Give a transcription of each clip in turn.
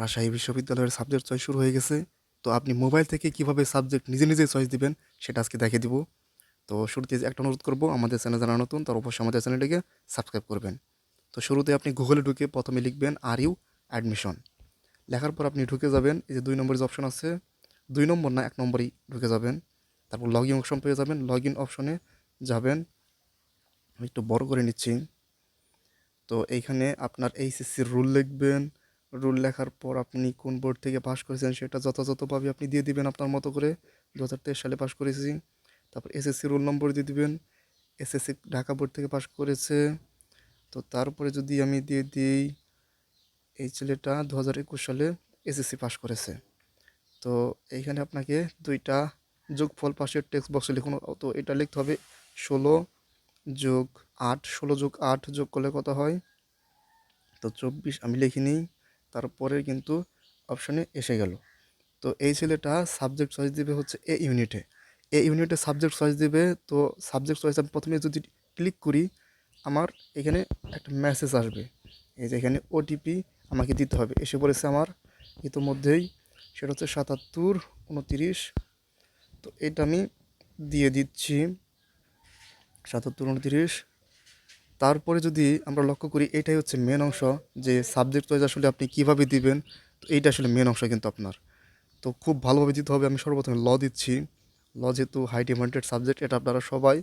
রাজশাহী বিশ্ববিদ্যালয়ের subject choice শুরু হয়ে গেছে। তো আপনি মোবাইল থেকে কীভাবে সাবজেক্ট নিজে নিজে চয়েস দিবেন, সেটা আজকে দেখিয়ে দিব। তো শুরুতে একটা অনুরোধ করব, আমাদের চ্যানেল যারা নতুন, তার অবশ্যই আমাদের চ্যানেলটিকে সাবস্ক্রাইব করবেন। তো শুরুতে আপনি গুগলে ঢুকে প্রথমে লিখবেন আর ইউ অ্যাডমিশন লেখার পর আপনি ঢুকে যাবেন, এই যে দুই নম্বর যে অপশন আছে, দুই নম্বর না, এক নম্বরই ঢুকে যাবেন। তারপর লগ ইন অপশন পেয়ে যাবেন। লগ ইন অপশনে যাবেন। আমি একটু বড় করে নিচ্ছি। তো এইখানে আপনার এইচএসসির রুল লিখবেন। রুল লেখার পর আপনি কোন বোর্ড থেকে পাশ করেছেন সেটা যথাযথভাবে আপনি দিয়ে দিবেন আপনার মতো করে। দু হাজার তেইশ সালে পাশ করেছি। তারপর এসএসসি রোল নম্বর দিয়ে দিবেন। এসএসসি ঢাকা বোর্ড থেকে পাশ করেছে। তো তারপরে যদি আমি দিয়ে দিই, এই ছেলেটা দু হাজার একুশ সালে এসএসসি পাশ করেছে। তো এইখানে আপনাকে দুইটা যোগফল পাশের টেক্সট বক্সে লিখুন। তো এটা লিখতে হবে ষোলো যোগ আট। ষোলো যোগ আট যোগ করলে কত হয়? তো চব্বিশ, আমি লিখিনি। তারপরে কিন্তু অপশানে এসে গেল। তো এই ছেলেটা সাবজেক্ট চয়েস দিবে হচ্ছে এ। ইউনিটে এ ইউনিটে সাবজেক্ট চয়েস দিবে, তো সাবজেক্ট চয়েস আমি প্রথমে যদি ক্লিক করি, আমার এখানে একটা মেসেজ আসবে। এই যে এখানে ওটিপি আমাকে দিতে হবে। এসে পড়েছে আমার ইতোমধ্যেই, সেটা হচ্ছে সাতাত্তর, উনতিরিশ। তো এটা আমি দিয়ে দিচ্ছি, সাতাত্তর, উনতিরিশ। তারপরে যদি আমরা লক্ষ্য করি, এটাই হচ্ছে মেন অংশ যে সাবজেক্ট চয়েস আসলে আপনি কীভাবে দিবেন, তো এইটা আসলে মেন অংশ কিন্তু আপনার। তো খুব ভালোভাবে দিতে হবে। আমি সর্বপ্রথমে ল দিচ্ছি। ল যেহেতু হাই ডিমান্ডেড সাবজেক্ট এটা আপনারা সবাই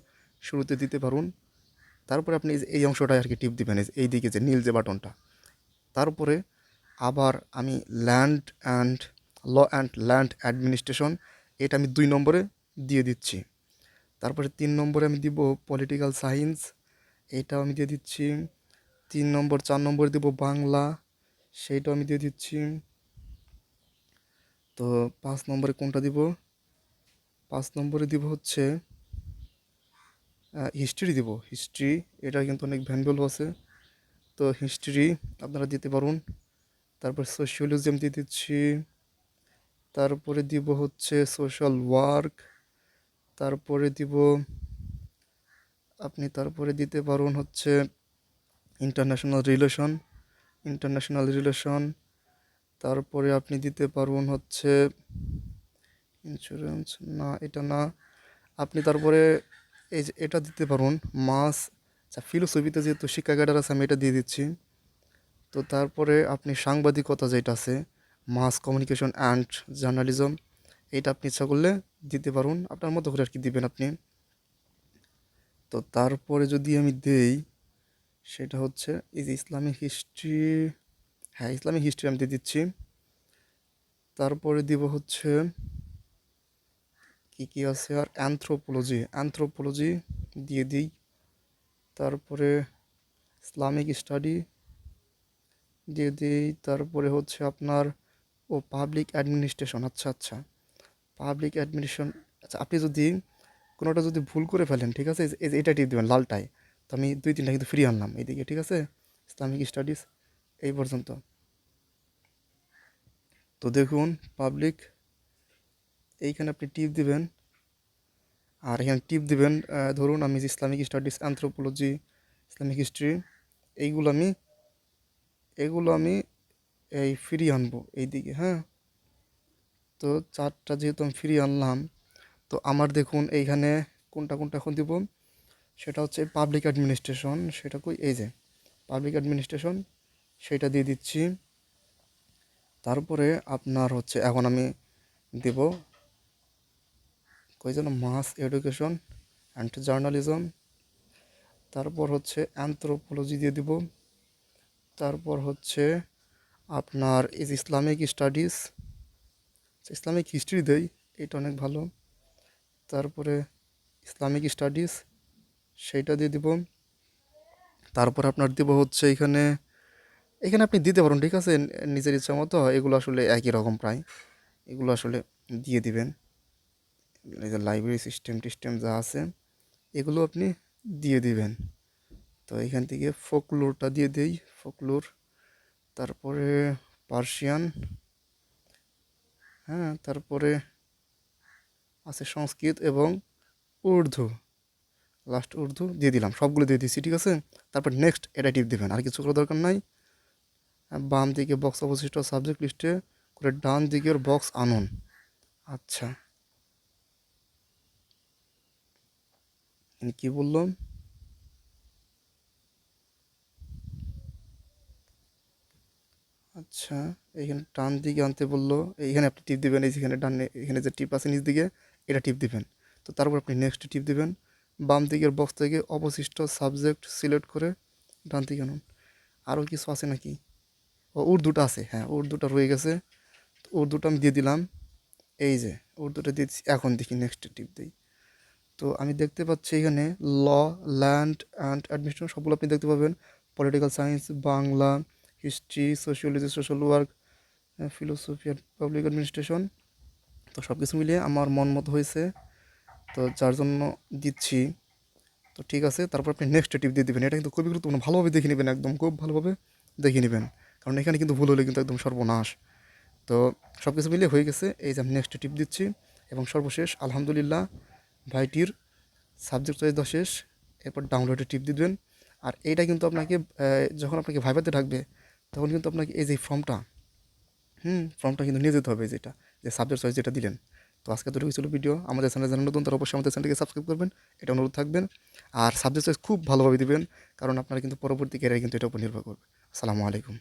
শুরুতে দিতে পারুন। তারপরে আপনি এই অংশটায় আর কি টিপ দিবেন। এই দিকে যে নীল যে বাটনটা। তারপরে আবার আমি land and law and land administration এটা আমি দুই নম্বরে দিয়ে দিচ্ছি। তারপরে তিন নম্বরে আমি দিব পলিটিক্যাল সায়েন্স এইটাও আমি দিয়ে দিচ্ছি। তিন নম্বর, চার নম্বরে দিব বাংলা। সেইটাও আমি দিয়ে দিচ্ছি। তো পাঁচ নম্বরে কোনটা দিব? পাঁচ নম্বরে দিব হচ্ছে হিস্ট্রি দিব। হিস্ট্রি এটা কিন্তু অনেক ভ্যালুয়েবল আছে। তো হিস্ট্রি আপনারা দিতে পারুন। তারপর সোশিওলজি আমি দিয়ে দিচ্ছি। তারপরে দিব হচ্ছে সোশ্যাল ওয়ার্ক তারপরে দিব আপনি তারপরে দিতে পারুন হচ্ছে ইন্টারন্যাশনাল রিলেশন ইন্টারন্যাশনাল রিলেশন তারপরে আপনি দিতে পারুন হচ্ছে ইন্স্যুরেন্স না, এটা না, আপনি তারপরে এই যে এটা দিতে পারুন মাস আচ্ছা ফিলোসফিতে যেহেতু শিক্ষা ক্যাডার আছে, আমি এটা দিয়ে দিচ্ছি। তো তারপরে আপনি সাংবাদিকতা যেটা আছে মাস কমিউনিকেশন অ্যান্ড জার্নালিজম এইটা আপনি ইচ্ছা করলে দিতে পারুন আপনার মতো করে আর কি দিবেন আপনি। তো তারপরে যদি আমি দেই, সেটা হচ্ছে যে ইসলামিক হিস্ট্রি হ্যাঁ ইসলামিক হিস্ট্রি আমি দিয়ে দিচ্ছি। তারপরে দিব হচ্ছে কি কি আছে আর অ্যানথ্রোপোলজি অ্যানথ্রোপোলজি দিয়ে দিই। তারপরে ইসলামিক স্টাডি দিয়ে দিই। তারপরে হচ্ছে আপনার ও পাবলিক অ্যাডমিনিস্ট্রেশন আচ্ছা আচ্ছা পাবলিক অ্যাডমিনিস্ট্রেশন আচ্ছা আপনি যদি কোনোটা যদি ভুল করে ফেলেন, ঠিক আছে? এই এটা টিপ দেবেন লালটায় তো আমি দুই তিনটা কিন্তু ফ্রি আনলাম এইদিকে, ঠিক আছে? ইসলামিক স্টাডিজ এই পর্যন্ত। তো দেখুন পাবলিক এইখানে আপনি টিপ দিবেন। আর এখানে টিপ দিবেন ধরুন আমি Islamic studies anthropology Islamic history এইগুলো আমি, এগুলো আমি এই ফ্রি আনব এইদিকে হ্যাঁ? তো চারটা যেহেতু আমি ফ্রি আনলাম তো আমার দেখুন এইখানে কোনটা কোনটা এখন দিব? সেটা হচ্ছে পাবলিক অ্যাডমিনিস্ট্রেশন সেটা কই? এই যে পাবলিক অ্যাডমিনিস্ট্রেশন সেটা দিয়ে দিচ্ছি। তারপরে আপনার হচ্ছে এখন আমি দেব কই যেন মাস এডুকেশন অ্যান্ড জার্নালিজম তারপর হচ্ছে অ্যান্থ্রোপোলজি দিয়ে দিব। তারপর হচ্ছে আপনার ইসলামিক স্টাডিজ ইসলামিক হিস্ট্রি দেই এটা অনেক ভালো। তারপরে ইসলামিক স্টাডিজ, সেইটা দিয়ে দিব। তারপর আপনার দিব হচ্ছে এখানে এখানে আপনি দিতে পারেন, ঠিক আছে? নিজের ইচ্ছা মতো, এগুলো আসলে একই রকম প্রায়। এগুলো আসলে দিয়ে দিবেন। লাইব্রেরি সিস্টেম টিস্টেম যা আছে, এগুলো আপনি দিয়ে দিবেন। তো এখান থেকে ফোকলোরটা দিয়ে দিই ফোকলোর তারপরে পার্সিয়ান হ্যাঁ তারপরে আছে সংস্কৃত এবং উর্দু। লাস্ট উর্দু দিয়ে দিলাম। সবগুলো দিয়ে দিচ্ছি ঠিক আছে? তারপর নেক্সট এটা টিপ দেবেন। আর কিছু করার দরকার নাই। বাম দিকে বক্স অবশিষ্ট সাবজেক্ট লিস্টে করে ডান দিকের বক্স আনুন। আচ্ছা। কি বললাম? আচ্ছা এইখানে ডান দিকে আনতে বলল। এইখানে আপনি টিপ দেবেন, এই যেখানে ডান, এখানে যে টিপ আছে নিচ দিকে এটা টিপ দিবেন। তো তারপর আপনি নেক্সট টিপ দিবেন। বাম দিকের বক্স থেকে অবশিষ্ট সাবজেক্ট সিলেক্ট করে ডান দিকে আনুন। আরও কিছু আছে নাকি? ও উর্দুটা আছে। হ্যাঁ উর্দুটা রয়ে গেছে। তো উর্দুটা আমি দিয়ে দিলাম। এই যে উর্দুটা দিয়েছি এখন দেখি নেক্সট টিপ দিই। তো আমি দেখতে পাচ্ছি এখানে ল ল্যান্ড অ্যান্ড অ্যাডমিনিস্ট্রেশন সবগুলো আপনি দেখতে পাবেন। Political science Bangla history sociology social work philosophy and public administration তো সব কিছু মিলিয়ে আমার মন মতো হয়েছে। তো যার জন্য দিচ্ছি। তো ঠিক আছে, তারপর আপনি নেক্সট টিপ দিয়ে দেবেন। এটা কিন্তু খুবই গুরুত্বপূর্ণ। ভালোভাবে দেখে নেবেন একদম, খুব ভালোভাবে দেখে নেবেন। কারণ এখানে কিন্তু ভুল হলে কিন্তু একদম সর্বনাশ। তো সব কিছু মিলিয়ে হয়ে গেছে, এই যে আমি নেক্সট টিপ দিচ্ছি। এবং সর্বশেষ, আলহামদুলিল্লাহ, ভাইটির সাবজেক্ট চয়েস দেওয়া শেষ। এরপর ডাউনলোডে টিপ দিবেন। আর এইটা কিন্তু আপনাকে যখন আপনাকে ভাইভাতে ডাকবে তখন কিন্তু আপনাকে এই যে ফর্মটা হুম ফর্মটা কিন্তু নিয়ে যেতে হবে যেটা যে সাবজেক্ট চয়েস যেটা দিলেন। তো আজকে দুটো ছিল ভিডিও আমাদের চ্যানেল জানার নতুন, তার অবশ্যই আমাদের চ্যানেলকে সাবস্ক্রাইব করবেন। এটা অনুরোধ থাকবেন। আর সাবজেক্ট চয়েস খুব ভালোভাবে দেবেন, কারণ আপনারা কিন্তু পরবর্তী ক্যারিয়ার কিন্তু এটার উপর নির্ভর করবে। আসসালামু আলাইকুম।